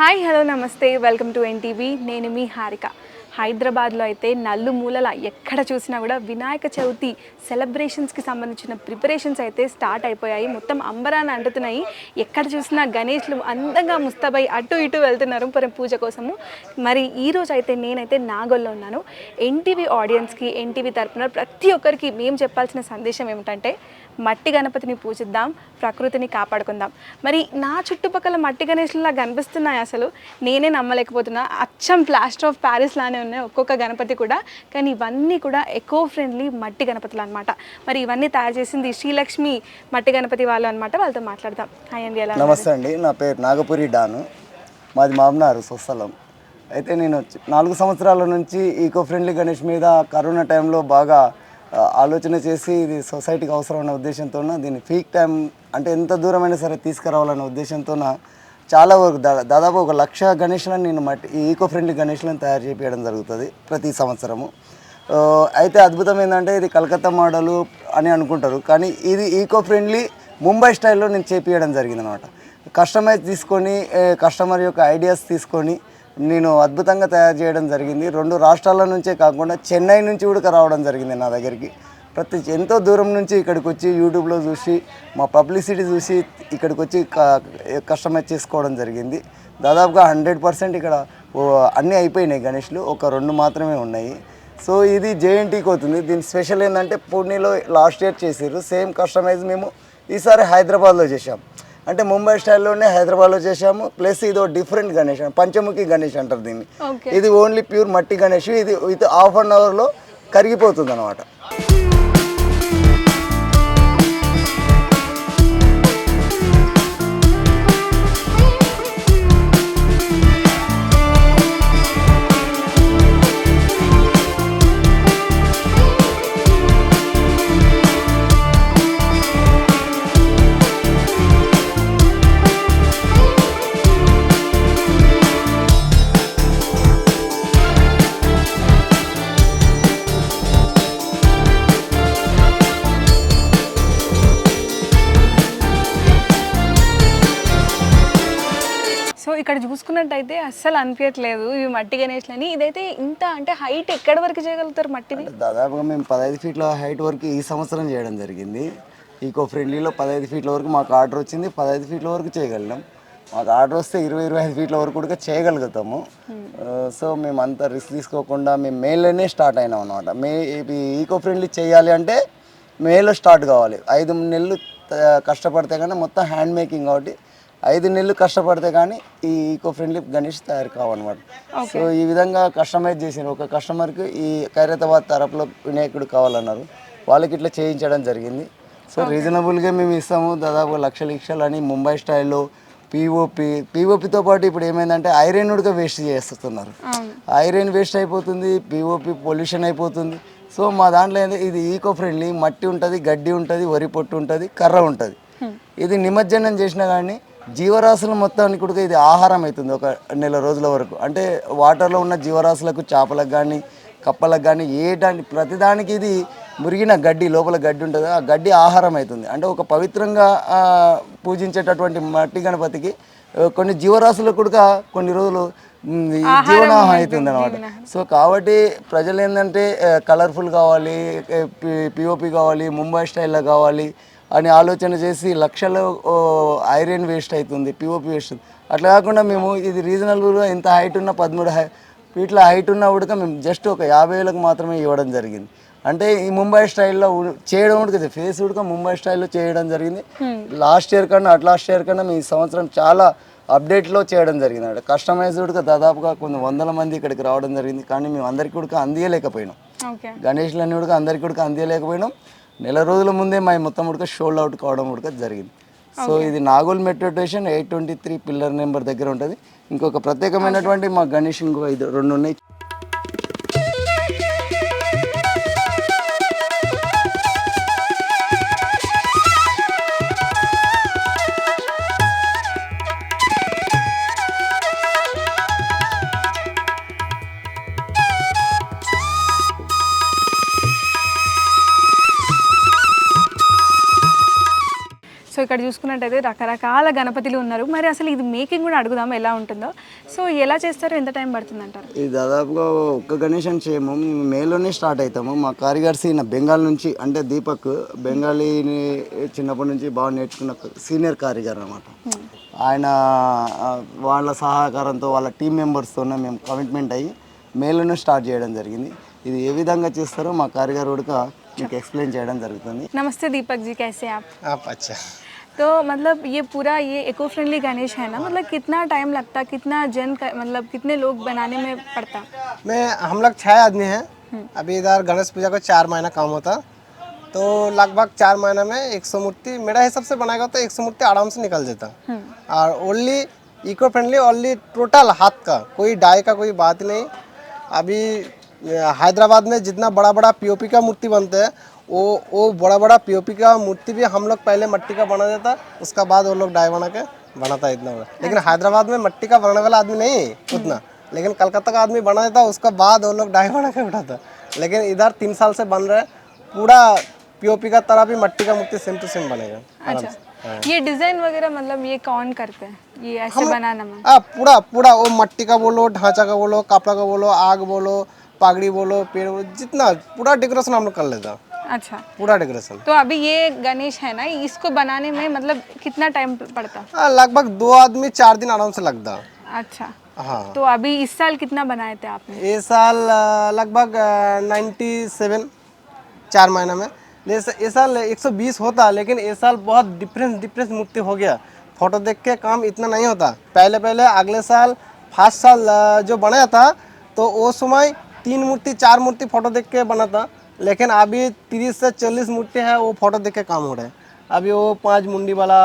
Hi hello నమస్తే welcome to NTV. నేను మీ హారిక. హైదరాబాద్లో అయితే నల్లు మూలల ఎక్కడ చూసినా కూడా వినాయక చవితి సెలబ్రేషన్స్కి సంబంధించిన ప్రిపరేషన్స్ అయితే స్టార్ట్ అయిపోయాయి. మొత్తం అంబరాన్ని అంటుతున్నాయి. ఎక్కడ చూసినా గణేష్లు అందంగా ముస్తాబై అటు ఇటు వెళ్తున్నారు మరి పూజ కోసము. మరి ఈ రోజు అయితే నేనైతే నాగోల్లో ఉన్నాను. ఎన్టీవీ ఆడియన్స్కి ఎన్టీవీ తరపున ప్రతి ఒక్కరికి మేము చెప్పాల్సిన సందేశం ఏమిటంటే మట్టి గణపతిని పూజిద్దాం ప్రకృతిని కాపాడుకుందాం. మరి నా చుట్టుపక్కల మట్టి గణేష్లా కనిపిస్తున్నాయి అసలు? నేనే నమ్మలేకపోతున్నా. అచ్చం ప్లాస్టర్ ఆఫ్ ప్యారిస్ లానే ఉన్నాయి ఒక్కొక్క గణపతి కూడా. కానీ ఇవన్నీ కూడా ఎకో ఫ్రెండ్లీ మట్టి గణపతులు అనమాట మరి ఇవన్నీ తయారు చేసింది శ్రీలక్ష్మి మట్టి గణపతి వాళ్ళు అనమాట వాళ్ళతో మాట్లాడదాం. హాయ్ అండి ఎలా నమస్తే అండి. నా పేరు నాగపురి డాను. మాది మామనారు సొస్సలం. అయితే నేను నాలుగు సంవత్సరాల నుంచి ఈకో ఫ్రెండ్లీ గణేష్ మీద కరోనా టైంలో బాగా ఆలోచన చేసి ఇది సొసైటీకి అవసరమైన ఉద్దేశంతో దీన్ని పీక్ టైం అంటే ఎంత దూరమైనా సరే తీసుకురావాలనే ఉద్దేశంతో చాలా వరకు దాదాపు ఒక లక్ష గణేష్లను నేను మట్టి ఈ ఈకో ఫ్రెండ్లీ గణేష్లను తయారు చేయడం జరుగుతుంది ప్రతి సంవత్సరము. అయితే అద్భుతం ఏంటంటే ఇది కలకత్తా మోడలు అని అనుకుంటారు. కానీ ఇది ఈకో ఫ్రెండ్లీ ముంబై స్టైల్లో నేను చేపించడం జరిగింది అనమాట కస్టమైజ్ తీసుకొని కస్టమర్ యొక్క ఐడియాస్ తీసుకొని నేను అద్భుతంగా తయారు చేయడం జరిగింది. రెండు రాష్ట్రాల నుంచే కాకుండా చెన్నై నుంచి కూడా రావడం జరిగింది నా దగ్గరికి. ప్రతి ఎంతో దూరం నుంచి ఇక్కడికి వచ్చి యూట్యూబ్లో చూసి మా పబ్లిసిటీ చూసి ఇక్కడికి వచ్చి కస్టమైజ్ చేసుకోవడం జరిగింది. దాదాపుగా హండ్రెడ్ పర్సెంట్ ఇక్కడ అన్నీ అయిపోయినాయి గణేష్లు. ఒక రెండు మాత్రమే ఉన్నాయి. సో ఇది జేఎన్టీకి అవుతుంది. దీని స్పెషల్ ఏంటంటే పూణేలో లాస్ట్ ఇయర్ చేసారు సేమ్ కస్టమైజ్ మేము ఈసారి హైదరాబాద్లో చేసాం అంటే ముంబై స్టైల్లోనే హైదరాబాద్లో చేసాము ప్లస్ ఇది డిఫరెంట్ గణేష్ పంచముఖి గణేష్ అంటారు దీన్ని. ఇది ఓన్లీ ప్యూర్ మట్టి గణేష్. ఇది విత్ హాఫ్ అన్ అవర్లో కరిగిపోతుంది అనమాట ఇక్కడ చూసుకున్నట్టయితే అస్సలు అనిపించట్లేదు ఇవి మట్టి గణేష్లని ఇదైతే ఇంత అంటే హైట్ ఎక్కడి వరకు చేయగలుగుతారు మట్టిని? దాదాపుగా మేము పదహైదు ఫీట్ల హైట్ వరకు ఈ సంవత్సరం చేయడం జరిగింది. ఈకో ఫ్రెండ్లీలో పదహైదు ఫీట్ల వరకు మాకు ఆర్డర్ వచ్చింది. పదహైదు ఫీట్ల వరకు చేయగలిగాం. మాకు ఆర్డర్ వస్తే ఇరవై ఇరవై ఐదు ఫీట్ల వరకు కూడా చేయగలుగుతాము. సో మేము అంత రిస్క్ తీసుకోకుండా మేము మేలోనే స్టార్ట్ అయినాం అనమాట మే ఈకో ఫ్రెండ్లీ చేయాలి అంటే మేలో స్టార్ట్ కావాలి. ఐదు నెలలు కష్టపడితే కానీ మొత్తం హ్యాండ్ మేకింగ్ కాబట్టి ఐదు నెలలు కష్టపడితే కానీ ఈ ఈకో ఫ్రెండ్లీ గణేష్ తయారు కావన్నమాట. సో ఈ విధంగా కస్టమైజ్ చేసిన ఒక కస్టమర్కి ఈ ఖైరతాబాద్ తరపులో వినాయకుడు కావాలన్నారు. వాళ్ళకి ఇట్లా చేయించడం జరిగింది. సో రీజనబుల్గా మేము ఇస్తాము. దాదాపు లక్ష లక్షలు అని ముంబై స్టైల్లో పిఓపి పిఓపితో పాటు ఇప్పుడు ఏమైందంటే ఐరన్ కూడా వేస్ట్ చేస్తున్నారు. ఐరన్ వేస్ట్ అయిపోతుంది పిఓపి పొల్యూషన్ అయిపోతుంది. సో మా దాంట్లో ఇది ఈకో ఫ్రెండ్లీ మట్టి ఉంటుంది గడ్డి ఉంటుంది వరి పొట్టు ఉంటుంది కర్ర ఉంటుంది. ఇది నిమజ్జనం చేసినా కానీ జీవరాశుల మొత్తానికి కూడా ఇది ఆహారం అవుతుంది ఒక నెల రోజుల వరకు. అంటే వాటర్లో ఉన్న జీవరాశులకు చేపలకు కానీ కప్పలకు కానీ ఏ దాని ప్రతిదానికి ఇది మురిగిన గడ్డి లోపల గడ్డి ఉంటుంది. ఆ గడ్డి ఆహారం అవుతుంది. అంటే ఒక పవిత్రంగా పూజించేటటువంటి మట్టి గణపతికి కొన్ని జీవరాశులకు కూడా కొన్ని రోజులు జీవనాహం అవుతుంది. అనమాట సో కాబట్టి ప్రజలు ఏంటంటే కలర్ఫుల్ కావాలి పిఓపి కావాలి ముంబై స్టైల్లో కావాలి అని ఆలోచన చేసి లక్షలు ఐరన్ వేస్ట్ అవుతుంది పిఓపి వేస్ట్. అట్లా కాకుండా మేము ఇది రీజనబుల్గా ఎంత హైట్ ఉన్న పదమూడు హై ఫీట్ల హైట్ ఉన్నా కూడా మేము జస్ట్ ఒక యాభై వేలకు మాత్రమే ఇవ్వడం జరిగింది. అంటే ఈ ముంబై స్టైల్లో చేయడం కూడా ఫేస్ కూడా ముంబై స్టైల్లో చేయడం జరిగింది. లాస్ట్ ఇయర్ కన్నా అట్ లాస్ట్ ఇయర్ కన్నా మీ సంవత్సరం చాలా అప్డేట్లో చేయడం జరిగింది అంటే కస్టమైజ్డ్గా దాదాపుగా కొన్ని వందల మంది ఇక్కడికి రావడం జరిగింది. కానీ మేము అందరికీ కూడా అందియలేకపోయినాం. గణేష్లన్నీ కూడా అందరికీ కూడా అందియలేకపోయినాం. నెల రోజుల ముందే మా మొత్తం ఉడక షోల్డ్ అవుట్ కావడం ఉడక జరిగింది. సో ఇది Nagole metro station eight twenty three pillar number దగ్గర ఉంటుంది. ఇంకొక ప్రత్యేకమైనటువంటి మా గణేష్ ఇంకో ఐదు రెండు ఉన్నాయి. సో ఇక్కడ చూసుకున్నట్టయితే రకరకాల గణపతిలు ఉన్నారు. మరి అసలు ఇది మేకింగ్ కూడా అడుగుదాం ఎలా ఉంటుందో? సో ఎలా చేస్తారు? ఎంత టైం పడుతుంది అంటారు ఇది దాదాపుగా ఒక్క గణేషన్ చేయము. మేలోనే స్టార్ట్ అవుతాము మా కారిగార్ సీన బెంగాల్ నుంచి అంటే దీపక్ బెంగాలీని చిన్నప్పటి నుంచి బాగా నేర్చుకున్న సీనియర్ కారిగార్ అనమాట hmm. ఆయన వాళ్ళ సహకారంతో వాళ్ళ టీం మెంబర్స్తోనే మేము కమిట్మెంట్ అయ్యి మేలోనే స్టార్ట్ చేయడం జరిగింది. ఇది ఏ విధంగా చేస్తారో మా కారిగారు ఉడక మీకు ఎక్స్ప్లెయిన్ చేయడం జరుగుతుంది. నమస్తే దీపక్ జీ కైసే ఆప్ అచ్చా तो मतलब ये पूरा ये इको फ्रेंडली गणेश है ना? मतलब कितना टाइम लगता? कितना जन का मतलब कितने लोग बनाने में पड़ता? मैं हम लोग छः आदमी हैं। अभी इधर गणेश पूजा को चार महीना काम होता। तो लगभग चार महीना में एक सौ मूर्ति मेरा हिसाब से बनाएगा तो एक सौ मूर्ति आराम से निकल जाता। और only eco friendly only total हाथ का कोई डाई का कोई बात नहीं। अभी हैदराबाद में जितना बड़ा बड़ा पीओपी का मूर्ति बनते हैं वो वो बड़ा बड़ा पीओपी का मूर्ति भी हम लोग पहले मट्टी का बना देता उसका बाद वो लोग डाई बना के बनाता है इतना बड़ा। लेकिन हैदराबाद में मट्टी का बनाने वाला आदमी नहीं उतना। लेकिन कलकत्ता का आदमी बना देता उसका बाद वो लोग डाई बना के उठाता लेकिन इधर तीन साल से बन रहा है पूरा पीओपी का तरह भी मट्टी का मूर्ति सेम टू सेम बनेगा। अच्छा। ये डिज़ाइन वगैरह मतलब ये कौन करते हैं? ये ऐसे बनाना में? हाँ पूरा पूरा वो मट्टी का बोलो ढांचा का बोलो कपड़ा का बोलो आग बोलो पगड़ी बोलो पेड़ बोलो जितना पूरा डेकोरेशन हम लोग कर लेता अच्छा। पूरा डेकोरेशन तो अभी ये गणेश है ना इसको बनाने में मतलब कितना टाइम पड़ता? हाँ, लगभग दो आदमी चार दिन आराम से लगता। अच्छा। हाँ। तो अभी इस साल कितना बनाए थे आपने? ये साल लगभग नाइन्टी सेवन चार महीने में। जैसे ये साल 120 होता लेकिन ये साल बहुत डिफरेंस डिफरेंस मूर्ति हो गया। फ़ोटो देख के काम इतना नहीं होता। पहले पहले अगले साल फ़र्स्ट साल जो बनाया था तो वो समय तीन मूर्ति चार मूर्ति फ़ोटो देख के बना था लेकिन अभी तीस से चालीस मूर्ति है वो फ़ोटो देख के काम हो रहा है। अभी वो पाँच मुंडी वाला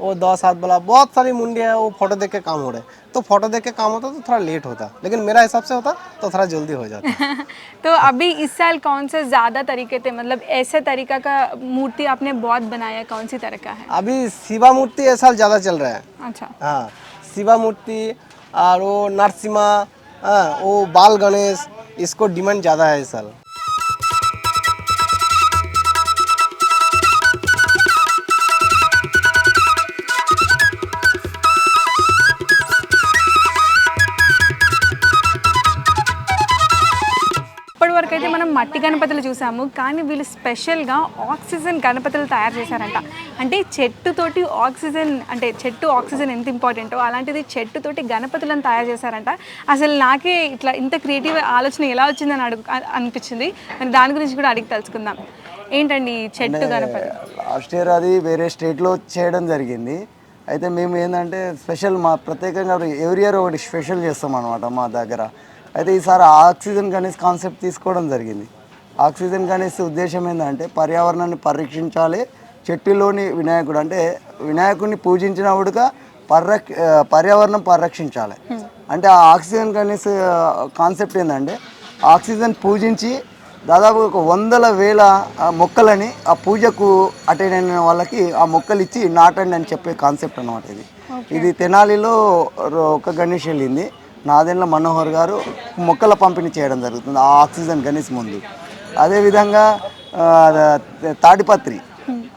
वो दस हाथ वाला बहुत सारी मुंडी है वो फ़ोटो देख के काम हो रहा है। तो फ़ोटो देख के काम होता तो थोड़ा लेट होता लेकिन मेरा हिसाब से होता तो थोड़ा जल्दी हो जाता। तो अभी इस साल कौन से ज़्यादा तरीके थे मतलब ऐसे तरीका का मूर्ति आपने बहुत बनाया कौन सी तरह का है? अभी शिवा मूर्ति ये साल ज़्यादा चल रहा है। अच्छा। हाँ शिवा मूर्ति और वो नरसिम्हा हाँ वो बाल गणेश इसको डिमांड ज़्यादा है इस साल। వరకు అయితే మనం మట్టి గణపతులు చూసాము కానీ వీళ్ళు స్పెషల్గా ఆక్సిజన్ గణపతులు తయారు చేశారంట. అంటే చెట్టుతోటి ఆక్సిజన్ అంటే చెట్టు ఆక్సిజన్ ఎంత ఇంపార్టెంటో అలాంటిది చెట్టుతోటి గణపతులను తయారు చేశారంట. అసలు నాకే ఇట్లా ఇంత క్రియేటివ్ ఆలోచన ఎలా వచ్చిందని అడుగు అనిపించింది. మరి దాని గురించి కూడా అడిగి తెలుసుకుందాం ఏంటండి చెట్టు గణపతి? లాస్ట్ ఇయర్ అది వేరే స్టేట్లో చేయడం జరిగింది. అయితే మేము ఏంటంటే స్పెషల్ మా ప్రత్యేకంగా ఎవ్రీ ఇయర్ ఒకటి స్పెషల్ చేస్తాం అనమాట మా దగ్గర. అయితే ఈసారి ఆక్సిజన్ గణేష్ కాన్సెప్ట్ తీసుకోవడం జరిగింది. ఆక్సిజన్ గణేష్ ఉద్దేశం ఏంటంటే పర్యావరణాన్ని పరిరక్షించాలి చెట్టులోని వినాయకుడు అంటే వినాయకుడిని పూజించినప్పుడుగా పరిరక్ష పర్యావరణం పరిరక్షించాలి. అంటే ఆ ఆక్సిజన్ గణేష్ కాన్సెప్ట్ ఏంటంటే ఆక్సిజన్ పూజించి దాదాపు ఒక వందల వేల మొక్కలని ఆ పూజకు అటెండ్ అయిన వాళ్ళకి ఆ మొక్కలు ఇచ్చి నాటండి అని చెప్పే కాన్సెప్ట్ అనమాట ఇది. ఇది తెనాలిలో ఒక గణేష్ వెళ్ళింది. నాదెండ్ల మనోహర్ గారు మొక్కల పంపిణీ చేయడం జరుగుతుంది ఆ ఆక్సిజన్ గణేష్ ముందు. అదేవిధంగా తాడిపత్రి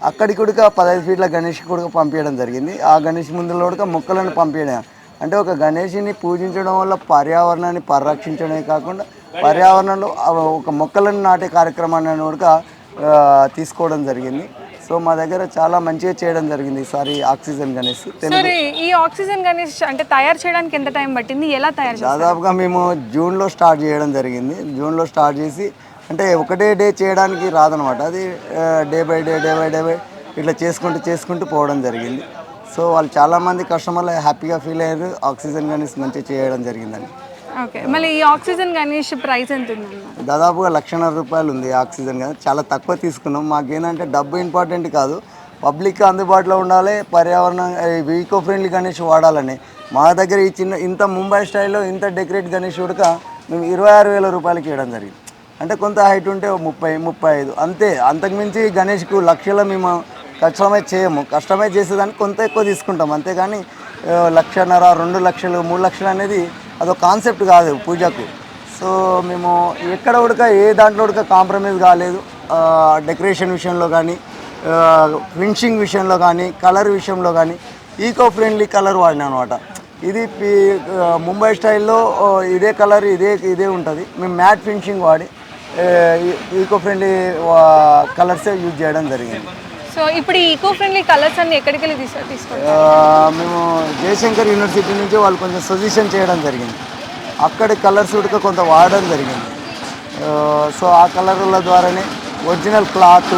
అక్కడికి కూడా పదహైదు ఫీట్ల గణేష్ కూడా పంపించడం జరిగింది. ఆ గణేష్ ముందులో కూడా మొక్కలను పంపించడం అంటే ఒక గణేషుని పూజించడం వల్ల పర్యావరణాన్ని పరిరక్షించడమే కాకుండా పర్యావరణంలో ఒక మొక్కలను నాటే కార్యక్రమాన్ని కూడా తీసుకోవడం జరిగింది. సో మా దగ్గర చాలా మంచిగా చేయడం జరిగింది ఈసారి ఆక్సిజన్ గణేష్ సరే ఈ ఆక్సిజన్ గణేష్ అంటే తయారు చేయడానికి ఎంత టైం పట్టింది? ఎలా తయారు దాదాపుగా మేము జూన్లో స్టార్ట్ చేయడం జరిగింది. జూన్లో స్టార్ట్ చేసి అంటే ఒకటే డే చేయడానికి రాదనమాట. అది day by day day by day by ఇట్లా చేసుకుంటూ చేసుకుంటూ పోవడం జరిగింది. సో వాళ్ళు చాలామంది కస్టమర్లు హ్యాపీగా ఫీల్ అయ్యారు. ఆక్సిజన్ గణేష్ మంచిగా చేయడం జరిగిందని. ఓకే. మళ్ళీ ఈ ఆక్సిజన్ గణేష్ ప్రైస్ ఎంత ఉందన్నమాట దాదాపుగా లక్షన్నర రూపాయలు ఉంది ఆక్సిజన్ కానీ చాలా తక్కువ తీసుకున్నాం. మాకేంటంటే డబ్బు ఇంపార్టెంట్ కాదు. పబ్లిక్ అందుబాటులో ఉండాలి. పర్యావరణం ఈకో ఫ్రెండ్లీ గణేష్ వాడాలని. మా దగ్గర ఈ చిన్న ఇంత ముంబై స్టైల్లో ఇంత డెకరేట్ గణేష్ ఉడక మేము ఇరవై ఆరు వేల రూపాయలకి ఇవ్వడం జరిగింది. అంటే కొంత హైట్ ఉంటే ముప్పై ముప్పై ఐదు. అంతే. అంతకుమించి గణేష్కు లక్షల మేము కష్టమే చేయము. కష్టమే చేసేదానికి కొంత ఎక్కువ తీసుకుంటాం. అంతేగాని లక్షన్నర రెండు లక్షలు మూడు లక్షలు అనేది అదొక కాన్సెప్ట్ కాదు పూజకు. సో మేము ఎక్కడ ఉడక ఏ దాంట్లో ఉడక కాంప్రమైజ్ కాలేదు. డెకరేషన్ విషయంలో కానీ ఫినిషింగ్ విషయంలో కానీ కలర్ విషయంలో కానీ ఈకో ఫ్రెండ్లీ కలర్ వాడినా అనమాట ఇది ముంబై స్టైల్లో ఇదే కలర్ ఇదే ఇదే ఉంటుంది. మేము మ్యాట్ ఫినిషింగ్ వాడి ఈకో ఫ్రెండ్లీ కలర్సే యూజ్ చేయడం జరిగింది. సో ఇప్పుడు ఈ ఈకో ఫ్రెండ్లీ కలర్స్ అన్ని ఎక్కడికి వెళ్ళి తీసు తీసుకుంటాం ఆ, మేము జయశంకర్ యూనివర్సిటీ నుంచి వాళ్ళు కొంచెం సజెషన్ చేయడం జరిగింది. అక్కడి కలర్స్ కూడా కొంత వాడడం జరిగింది. సో ఆ కలర్ల ద్వారానే ఒరిజినల్ క్లాత్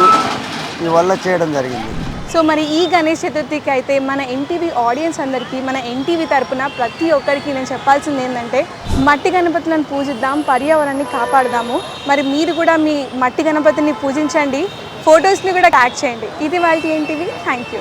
ఇవల్ల చేయడం జరిగింది. సో మరి ఈ గణేష్ చతుర్థికి అయితే మన ఎన్టీవీ ఆడియన్స్ అందరికీ మన ఎన్టీవీ తరపున ప్రతి ఒక్కరికి నేను చెప్పాల్సింది ఏంటంటే మట్టి గణపతులను పూజిద్దాం పర్యావరణాన్ని కాపాడదాము. మరి మీరు కూడా మీ మట్టి గణపతిని పూజించండి. ఫొటోస్ని కూడా ట్యాగ్ చేయండి. ఇది వాళ్ళ ఏంటివి థ్యాంక్ యూ